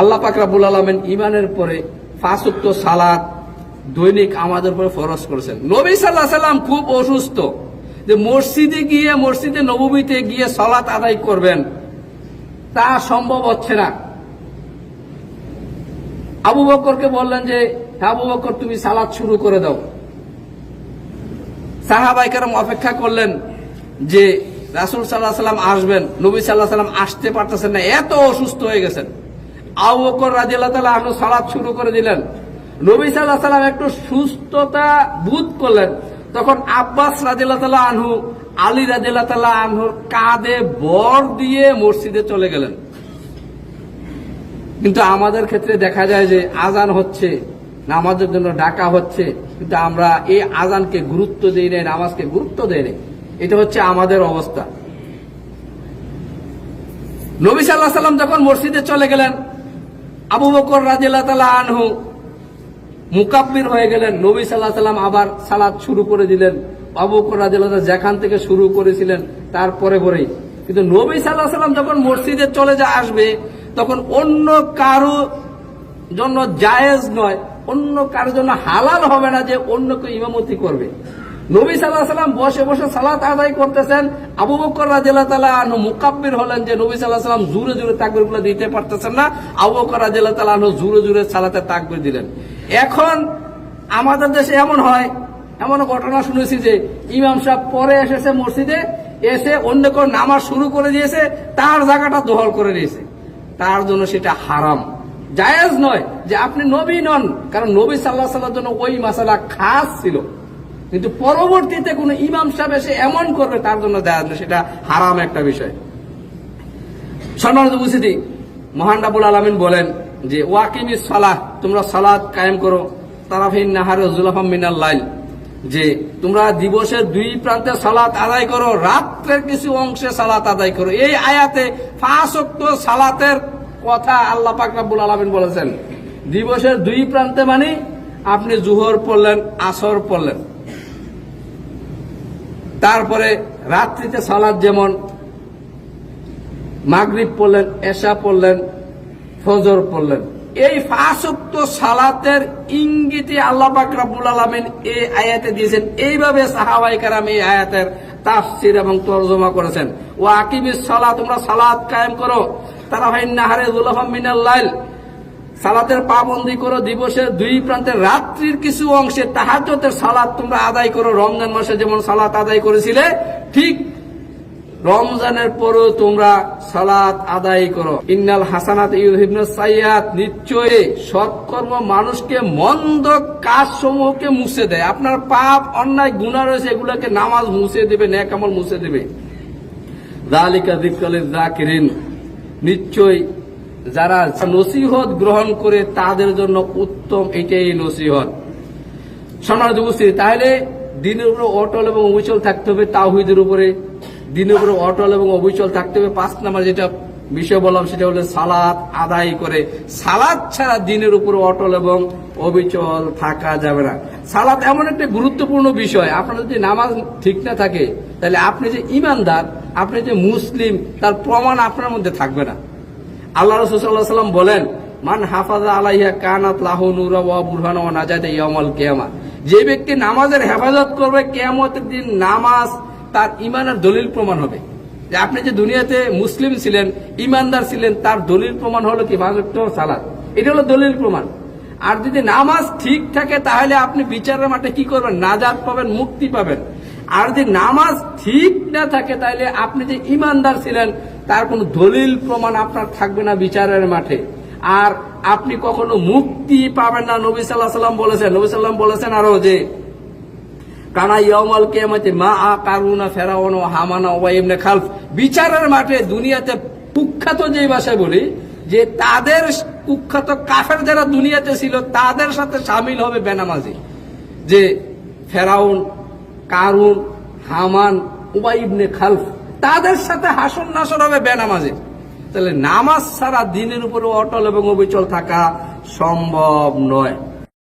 আল্লাহ পাকরাবুল আলমেন ইমানের পরে ফাঁসুক্ত সালাত দৈনিক আমাদের উপরে ফরজ করেছেন। নবী সাল্লাহ সাল্লাম খুব অসুস্থ। যে মসজিদে গিয়ে মসজিদে নবমীতে গিয়ে সালাত আদায় করবেন তা সম্ভব হচ্ছে না। আবু বকরকে বললেন যে "হ্যাঁ, আবু বকর তুমি সালাদ শুরু করে দাও। সাহাবাইকারম অপেক্ষা করলেন যে রাসুল সাল্লাহ সাল্লাম আসবেন। নবী সাল্লাহ সাল্লাম আসতে পারতেছেন না এত অসুস্থ হয়ে গেছেন। আবু বকর রাজিয়াল্লাহ তালা আনু সালাদ শুরু করে দিলেন। নবী সাল্লাহ সাল্লাম একটু সুস্থতা বোধ করলেন। তখন আব্বাস রাজিয়াল্লাহ তালা আনহু, আলী রাজিয়াল্লাহ তালা আনহুর কাঁধে বর দিয়ে মসজিদে চলে গেলেন। কিন্তু আমাদের ক্ষেত্রে দেখা যায় যে আজান হচ্ছে, নামাজের জন্য ডাকা হচ্ছে, কিন্তু আমরা এই আজানকে গুরুত্ব দিই নাই, নামাজকে গুরুত্ব দেই নাই। এটা হচ্ছে আমাদের অবস্থা। নবী সাল্লাহ সাল্লাম যখন মসজিদে চলে গেলেন আবু বকর রাজিল্লাহ তালা আনহু মুকাব্বির হয়ে গেলেন। নবী সাল্লাহ সাল্লাম আবার সালাদ শুরু করে দিলেন। আবু বকর রাজিল্লাহ যেখান থেকে শুরু করেছিলেন তারপরে পরেই। কিন্তু নবী সাল্লাহ সাল্লাম যখন মসজিদে চলে যা আসবে, তখন অন্য কারও জন্য জায়েজ নয়, অন্য কারোর জন্য হালাল হবে না যে অন্য কেউ ইমামতি করবে। নবী সাল্লাহ সাল্লাম বসে বসে সালাত আদায় করতেছেন। আবু বকর রাজিল্লাহ তালা আনহু মুকাব্বির হলেন যে নবী সাল্লাহ সাল্লাম জুড়ে তাকবিরগুলো দিতে পারতেছেন না। আবু বকর রাজিল্লাহ তালা আনহু জুড়ে জুড়ে সালাতে তাকবির দিলেন। এখন আমাদের দেশে এমন হয়, এমন ঘটনা শুনেছি যে ইমাম সাহেব পরে এসেছে মসজিদে, এসে অন্য কেউ নামাজ শুরু করে দিয়েছে, তার জায়গাটা দখল করে নিয়েছে। তার জন্য সেটা হারাম। জায়েজ নয় যে আপনি নবী নন, কারণ নবী সাল্লাহ সাল্লার জন্য ওই মাসালা খাস ছিল। কিন্তু পরবর্তীতে কোন ইমাম সাহেব এসে এমন করবে, তার জন্য জায়েজ নয় সেটা হারাম একটা বিষয়। সম্মানিত উপস্থিতি, মহান আলমিন বলেন যে, ওয়াকিমি সালাহ, তোমরা সালাদ কায়েম করো। তারাফিন নাহার জুলাফাম মিনাল লাইল। যে, তোমরা দিবসের দুই প্রান্তে সালাত আদায় করো, রাত্রের কিছু অংশে সালাত আদায় করো। এই আয়াতে ফাঁসক্ত সালাতের কথা আল্লাহ পাক রাব্বুল আলামিন বলেছেন। দিবসের দুই প্রান্তে মানে আপনি জুহর পড়লেন, আসর পড়লেন। তারপরে রাত্রিতে সালাদ যেমন, মাগরিব পড়লেন, এশা পড়লেন, ফজর পড়লেন। এই ফাঁসক্ত সালাতের ইঙ্গিতে আল্লাহ পাক রাব্বুল আলামিন এই আয়াতে দিয়েছেন। এইভাবে সাহাবাই কারাম এই আয়াতের তাফসির এবং তর্জমা করেছেন। ও আকিবিস সালাত, তোমরা সালাত কায়েম করো। তারা ভাই নাহারে জুলাফাম মিনাল সালাতের পাবন্দি করো দিবসের দুই প্রান্তের রাত্রির কিছু অংশে তাহাজ্জতের সালাত তোমরা আদায় করো। রমজান মাসে যেমন সালাত আদায় করেছিলে, ঠিক রমজানের পরও তোমরা সালাত আদায় করো। ইন্নাল হাসানাত সাইয়াত নিশ্চয়ই সৎকর্ম মানুষকে মন্দ কাজ সমূহকে মুছে দেয়। আপনার পাপ, অন্যায় গুণা রয়েছে, এগুলোকে নামাজ মুছে দেবে ন্যাকামল মুছে দেবে। দালিকা দিকালের জাকিরিন নিশ্চয় যারা নসিহত গ্রহণ করে তাদের জন্য উত্তম এটাই নসিহত। সম্মানিত উপস্থিতি, তাহলে দিনের উপরে অটল এবং অবিচল থাকতে হবে তাওহিদের উপরে। দিনের উপরে অটল এবং অবিচল থাকতে হবে। পাঁচ নাম্বার যেটা বিষয় বললাম, সেটা হলো সালাদ আদায় করে। সালাদ ছাড়া দিনের উপরে অটল এবং অবিচল থাকা যাবে না। সালাদ এমন একটা গুরুত্বপূর্ণ বিষয়। আপনার যদি নামাজ ঠিক না থাকে, তাহলে আপনি যে ইমানদার, আপনি যে মুসলিম, তার প্রমাণ আপনার মধ্যে থাকবে না। আল্লাহ রসুল্লাহ বলেন, মান হাফাজা আলাইহা কানাত লাহু নুরা কিয়ামা যে ব্যক্তি নামাজের হেফাজত করবে, কিয়ামতের দিন নামাজ তার ইমানের দলিল প্রমাণ হবে। যে আপনি যে দুনিয়াতে মুসলিম ছিলেন ইমানদার ছিলেন, তার দলিল প্রমাণ হলো কি? ভাজত্ব সালাদ এটা হলো দলিল প্রমাণ। আর যদি নামাজ ঠিক থাকে, তাহলে আপনি বিচারের মাঠে কি করবেন? নাজাত পাবেন, মুক্তি পাবেন। আর যদি নামাজ ঠিক না থাকে তাহলে আপনি যে ইমানদার ছিলেন, তার কোনো দলিল প্রমাণ আপনার থাকবে না বিচারের মাঠে। আর আপনি কখনো মুক্তি পাবেন না, নবী সাল্লাহ সাল্লাম বলেছেন, নবী সাল্লাম বলেছেন আরও যে, কানা ইয়মাল কেয়ামতে মা আ কারুনা ফেরাউন ও হামানা ও ইবনে খালফ। বিচারের মাঠে দুনিয়াতে কুখ্যাত যে ভাষায় বলি, যে তাদের কুখ্যাত কাফের যারা দুনিয়াতে ছিল, তাদের সাথে সামিল হবে বেনামাজি। যে ফেরাউন কারুন, হামান উবাইবনে খালফ, তাদের সাথে হাসন নাসন হবে বেনামাজে। তাহলে নামাজ ছাড়া দিনের উপরে অটল এবং অবিচল থাকা সম্ভব নয়।